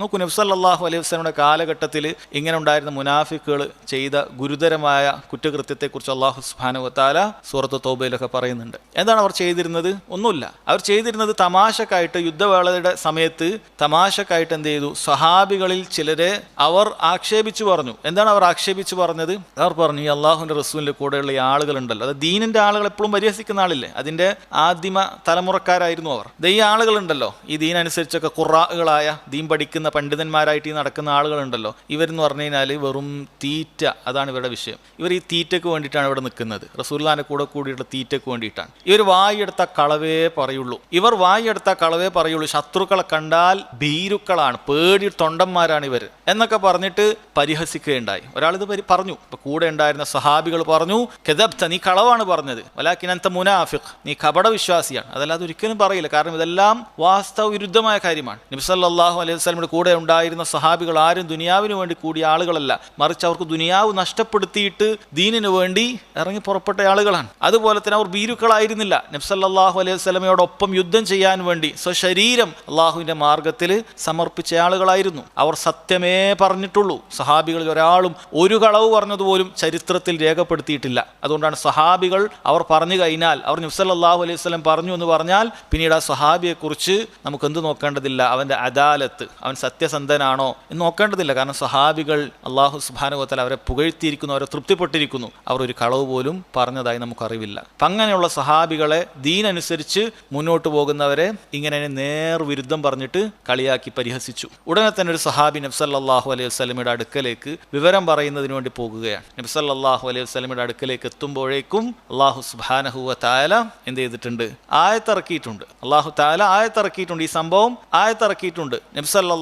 നോക്കൂ നബ്സല്ലാഹു അലൈഹി വസ്ലമിയുടെ കാലഘട്ടത്തിൽ ഇങ്ങനെ ഉണ്ടായിരുന്ന മുനാഫിക്കുകൾ ചെയ്ത ഗുരുതരമായ കുറ്റകൃത്യത്തെക്കുറിച്ച് അള്ളാഹു സുബാനുവത്താല സൂറത്ത് തോബയിലൊക്കെ പറയുന്നുണ്ട്. എന്താണ് അവർ ചെയ്തിരുന്നത്? ഒന്നുമില്ല. അവർ ചെയ്തിരുന്നത് തമാശക്കായിട്ട് യുദ്ധവേളയുടെ സമയത്ത് തമാശക്കായിട്ട് എന്ത് ചെയ്തു? സഹാബികളിൽ ചിലരെ അവർ ആക്ഷേപിച്ചു പറഞ്ഞു. എന്താണ് അവർ ആക്ഷേപിച്ചു പറഞ്ഞത്? അവർ പറഞ്ഞു ഈ അള്ളാഹുവിന്റെ റസൂലിന്റെ കൂടെയുള്ള ഈ ആളുകളുണ്ടല്ലോ. അത് ദീനിന്റെ ആളുകൾ എപ്പോഴും പരിഹസിക്കുന്ന ആളില്ലേ? അതിന്റെ ആദിമ തലമുറക്കാരായിരുന്നു അവർ. ദേ ഈ ആളുകളുണ്ടല്ലോ. ഈ ദീനനുസരിച്ചൊക്കെ ഖുറാകളായ ദീൻ പഠിക്കുന്ന പണ്ഡിതന്മാരായിട്ട് ഈ നടക്കുന്ന ആളുകളുണ്ടല്ലോ. ഇവരെന്ന് പറഞ്ഞു കഴിഞ്ഞാൽ വെറും തീറ്റ അതാണ് ഇവരുടെ വിഷയം. ഇവർ ഈ തീറ്റയ്ക്ക് വേണ്ടിയിട്ടാണ് ഇവിടെ നിൽക്കുന്നത്. റസൂല്ലാന്റെ കൂടെ കൂടിയുള്ള തീറ്റയ്ക്ക് വേണ്ടിയിട്ടാണ്. ഇവർ വായെടുത്ത കളവേ പറയുള്ളൂ. ഇവർ വായെടുത്ത കളവേ പറയുള്ളൂ. ശത്രുക്കളെ കണ്ടാൽ ഭീരുക്കളാണ് പേടി തൊണ്ടന്മാരാണ് ഇവർ എന്നൊക്കെ പറഞ്ഞിട്ട് പരിഹസിക്കുകയുണ്ടായി. ഒരാളിത് പറഞ്ഞു. ഇപ്പൊ കൂടെ ഉണ്ടായിരുന്ന സഹാബികൾ പറഞ്ഞു കെതബ്ത നീ കളവാണ് പറഞ്ഞത്. വലാക്കിനന്ത മുനാഫിഖ്. നീ കപട വിശ്വാസിയാണ്. അതല്ലാതെ ഒരിക്കലും പറയില്ല. കാരണം ഇതെല്ലാം വാസ്തവ വിരുദ്ധമായ കാര്യമാണ് നബിസല്ലാഹു അലൈഹി വസ്ലമിന്റെ കൂടെ ഉണ്ടായിരുന്ന സഹാബികൾ ആരും ദുനിയാവിന് വേണ്ടി കൂടിയ ആളുകളല്ല. മറിച്ച് അവർക്ക് ദുനിയാവ് നഷ്ടപ്പെടുത്തിയിട്ട് ദീനിന് വേണ്ടി ഇറങ്ങി പുറപ്പെട്ട ആളുകളാണ്. അതുപോലെ തന്നെ അവർ ഭീരുക്കളായിരുന്നില്ല. നബ്സല്ലാഹു അലൈഹി സ്വലമയോടൊപ്പം യുദ്ധം ചെയ്യാൻ വേണ്ടി സ്വശരീരം അള്ളാഹുവിന്റെ മാർഗത്തിൽ സമർപ്പിച്ച ആളുകളായിരുന്നു. അവർ സത്യമേ പറഞ്ഞിട്ടുള്ളൂ. സഹാബികളിൽ ഒരാളും ഒരു കളവ് പറഞ്ഞതുപോലും ചരിത്രത്തിൽ രേഖപ്പെടുത്തിയിട്ടില്ല. അതുകൊണ്ടാണ് സഹാബികൾ അവർ പറഞ്ഞു കഴിഞ്ഞാൽ അവർ നബ്സല്ലാഹു അലൈഹി സ്വലം പറഞ്ഞു എന്ന് പറഞ്ഞാൽ പിന്നീട് ആ സഹാബിയെക്കുറിച്ച് നമുക്ക് എന്ത് നോക്കേണ്ടതില്ല? അവന്റെ അദാലത്ത് അവൻ സത്യസന്ധനാണോ എന്ന് നോക്കേണ്ടതില്ല. കാരണം സഹാബികൾ അള്ളാഹു സുബാനുഭവത്തിൽ അവരെ പുകഴ്ത്തിയിരിക്കുന്നു അവരെ തൃപ്തിപ്പെട്ടിരിക്കുന്നു. അവർ ഒരു കളവ് പോലും പറഞ്ഞതായി നമുക്കറിവില്ല. അപ്പം അങ്ങനെയുള്ള സഹാബികളെ ദീനനുസരിച്ച് മുന്നോട്ട് പോകുന്നവരെ ഇങ്ങനെ നേർ വിരുദ്ധം പറഞ്ഞിട്ട് കളിയാക്കി പരിഹസിച്ചു. ഉടനെ തന്നെ ഒരു സഹാബി നബ്സല്ലാഹു അലൈഹി വസ്ലമിയുടെ അടുക്കലേക്ക് വിവരം പറയുന്നതിന് വേണ്ടി പോകുകയാണ്. നബ്സല്ലാഹു അലൈഹി വസ്ലമിയുടെ അടുക്കലേക്ക് എത്തുമ്പോഴേക്കും അള്ളാഹു സുബാനഹുവ താല എന്ത് ചെയ്തിട്ടുണ്ട്? ആയത്തിറക്കിയിട്ടുണ്ട് അള്ളാഹു താല ആയത്തിറക്കിയിട്ടുണ്ട് ഈ സംഭവം ആയത്തിറക്കിയിട്ടുണ്ട്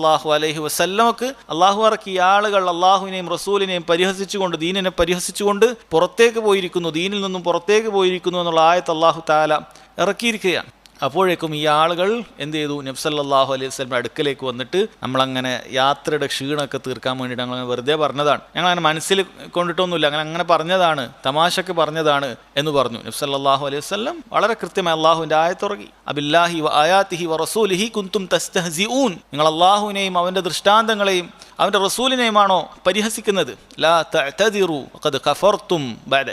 നബ്സല്ലാഹു അലഹി വസല്ലമക്ക് അള്ളാഹു ഇറക്കിയ ആളുകൾ അള്ളാഹുവിനെയും റസൂലിനെയും പരിഹസിച്ചുകൊണ്ട് ദീനിനെ പരിഹസിച്ചുകൊണ്ട് പുറത്തേക്ക് പോയിരിക്കുന്നു ദീനിൽ നിന്നും പുറത്തേക്ക് പോയിരിക്കുന്നു എന്നുള്ള ആയത്ത് അള്ളാഹു താല ഇറക്കിയിരിക്കുകയാണ്. അപ്പോഴേക്കും ഈ ആളുകൾ എന്ത് ചെയ്തു? നബ്സല്ലാഹു അലൈഹി വസ്ലമിന്റെ അടുക്കലേക്ക് വന്നിട്ട് നമ്മളങ്ങനെ യാത്രയുടെ ക്ഷീണമൊക്കെ തീർക്കാൻ വേണ്ടിയിട്ട് ഞങ്ങൾ വെറുതെ പറഞ്ഞതാണ്. ഞങ്ങൾ അങ്ങനെ മനസ്സിൽ കൊണ്ടിട്ടൊന്നുമില്ല. അങ്ങനെ അങ്ങനെ പറഞ്ഞതാണ്. തമാശക്ക് പറഞ്ഞതാണ് എന്ന് പറഞ്ഞു. നബ്സല്ലാഹു അലൈഹി വസ്ലം വളരെ കൃത്യമായി അള്ളാഹുവിന്റെ ആയത്തുറങ്ങി അബില്ലാഹി ആയാത്തിഹി വ റസൂലിഹി കുന്തും തസ്തഹസിഊൻ. നിങ്ങൾ അള്ളാഹുവിനെയും അവന്റെ ദൃഷ്ടാന്തങ്ങളെയും അവന്റെ റസൂലിനെയുമാണോ പരിഹസിക്കുന്നത്? ലാ തഅ്തദിറു ബഅദ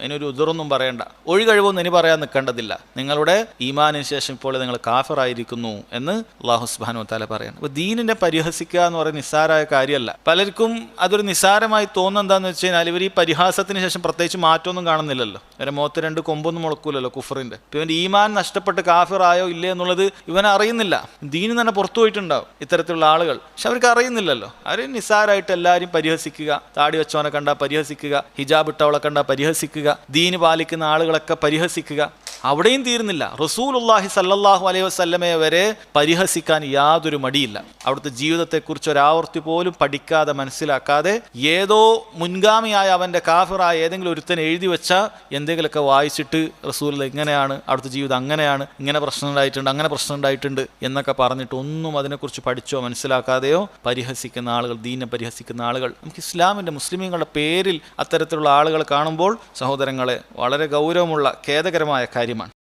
എന്നൊരു ഉദറൊന്നും പറയണ്ട. ഒഴികഴിവൊന്നും ഇനി പറയാൻ നിൽക്കേണ്ടതില്ല. നിങ്ങളുടെ ഈമാനിന് ശേഷം ഇപ്പോൾ നിങ്ങൾ കാഫറായിരിക്കുന്നു എന്ന് അള്ളാഹു സുബാനു താല പറയാണ്. അപ്പോൾ ദീനിനെ പരിഹസിക്കുക എന്ന് പറയുന്ന നിസ്സാരമായ കാര്യമല്ല. പലർക്കും അതൊരു നിസ്സാരമായി തോന്നുന്നത് എന്താന്ന് വെച്ച് കഴിഞ്ഞാൽ ഇവർ ഈ പരിഹാസത്തിന് ശേഷം പ്രത്യേകിച്ച് മാറ്റമൊന്നും കാണുന്നില്ലല്ലോ. ഇവരെ മോത്ത് രണ്ട് കൊമ്പൊന്നും മുളക്കൂലല്ലോ കുഫറിന്റെ. ഇവന്റെ ഈമാൻ നഷ്ടപ്പെട്ട് കാഫിറായോ ഇല്ലേ എന്നുള്ളത് ഇവൻ അറിയുന്നില്ല. ദീനിൽ തന്നെ പുറത്തു പോയിട്ടുണ്ടാവും ഇത്തരത്തിലുള്ള ആളുകൾ. പക്ഷെ അവർക്ക് അറിയുന്നില്ലല്ലോ. അവർ നിസ്സാരമായിട്ട് എല്ലാവരും പരിഹസിക്കുക. താടി വെച്ചവനെ കണ്ടാൽ പരിഹസിക്കുക. ഹിജാബ് ഇട്ടവളെ കണ്ടാൽ പരിഹസിക്കുക. ദീന് പാലിക്കുന്ന ആളുകളൊക്കെ പരിഹസിക്കുക. അവിടെയും തീരുന്നില്ല. റസൂലുല്ലാഹി സല്ലാഹു അലൈഹി വസ്ല്ലമയെ വരെ പരിഹസിക്കാൻ യാതൊരു മടിയില്ല. അവിടുത്തെ ജീവിതത്തെക്കുറിച്ച് ഒരാവർത്തി പോലും പഠിക്കാതെ മനസ്സിലാക്കാതെ ഏതോ മുൻഗാമിയായ അവന്റെ കാഫിറായ ഏതെങ്കിലും ഒരുത്തൻ എഴുതി വെച്ച എന്തെങ്കിലുമൊക്കെ വായിച്ചിട്ട് റസൂൽ ഇങ്ങനെയാണ് അവിടുത്തെ ജീവിതം അങ്ങനെയാണ് ഇങ്ങനെ പ്രശ്നം ഉണ്ടായിട്ടുണ്ട് അങ്ങനെ പ്രശ്നം ഉണ്ടായിട്ടുണ്ട് എന്നൊക്കെ പറഞ്ഞിട്ട് ഒന്നും അതിനെക്കുറിച്ച് പഠിച്ചോ മനസ്സിലാക്കാതെയോ പരിഹസിക്കുന്ന ആളുകൾ ദീനെ പരിഹസിക്കുന്ന ആളുകൾ. നമുക്ക് ഇസ്ലാമിന്റെ മുസ്ലിമീങ്ങളുടെ പേരിൽ അത്തരത്തിലുള്ള ആളുകൾ കാണുമ്പോൾ സഹോദരങ്ങളെ വളരെ ഗൗരവമുള്ള ഖേദകരമായ കാര്യമാണ്